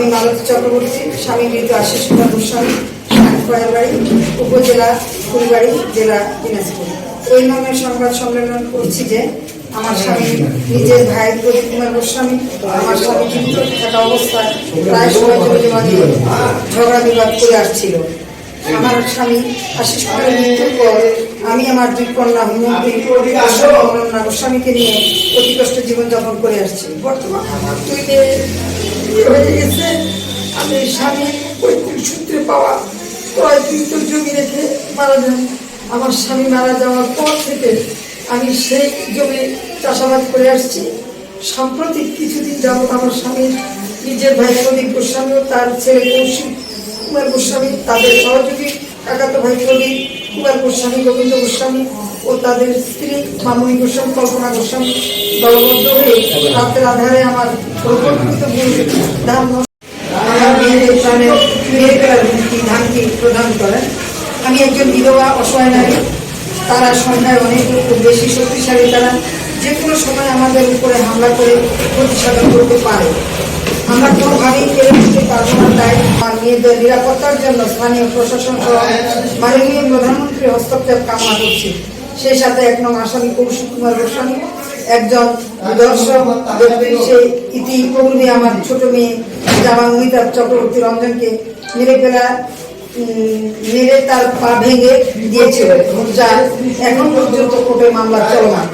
আমি মালতী চক্রবর্তী, স্বামী মৃত আশিস কুমার গোস্বামী বাড়ি উপজেলা ফুলবাড়ি, জেলা দিনাজপুর। এই নামে সংবাদ সম্মেলন করছি যে আমার স্বামী নিজের ভাই প্রদীপ কুমার গোস্বামী, আমার স্বামী জীবিত থাকা অবস্থায় প্রায় সময় জমি জমা দিয়ে ঝগড়া বিবাদ করে আসছিল। আমার স্বামী আশিস কুমারের মৃত্যুর পর আমি আমার দুই কন্যা অনন্যা গোস্বামীকে নিয়ে অতি কষ্ট জীবনযাপন করে আসছি। বর্তমান দুই বিয়ে হয়ে গেছে আমি স্বামী পৈতৃক সূত্রে পাওয়া ক্রয় কিন্তু জমি রেখে মারা যান আমার স্বামী মারা যাওয়ার পর থেকে আমি সেই জমি চাষাবাদ করে আসছি। সাম্প্রতিক কিছুদিন যাবত আমার স্বামীর নিজের ভাই প্রদীপ গোস্বামী ও তার ছেলে কৌশিক কুমার গোস্বামী তাদের সহযোগী। কাকাতো ভাই প্রদীপ কুমার গোস্বামী, গোবিন্দ গোস্বামী ও তাদের স্ত্রী মামনি গোস্বামী, কল্পনা গোস্বামী দলবদ্ধ হয়ে রাতের আধারে আমার প্রকল্পিত প্রদান করেন। আমি একজন বিধবা, অসহায় নারী। তারা সন্ধ্যায় অনেক বেশি শক্তিশালী তারা যে কোনো সময় আমাদের উপরে হামলা করে প্রতিসাধন করতে পারে। আমরা কোনোভাবেই কেড়ে নিতে পারব না। তাই আমার মেয়েদের নিরাপত্তার জন্য স্থানীয় প্রশাসন সহ মাননীয় প্রধানমন্ত্রীর হস্তক্ষেপ কামনা করছি। সেই সাথে এক নং আসামি কৌশিক কুমার গোস্বামী, একজন দর্শক সেই ইতি ইতিপূর্বে আমার ছোট মেয়ে জামা অমিতাভ চক্রবর্তী রঞ্জনকে মেরে ফেলা মেরে তার পা ভেঙে দিয়েছিল। যা এখন পর্যন্ত কোর্টে মামলা চলমান।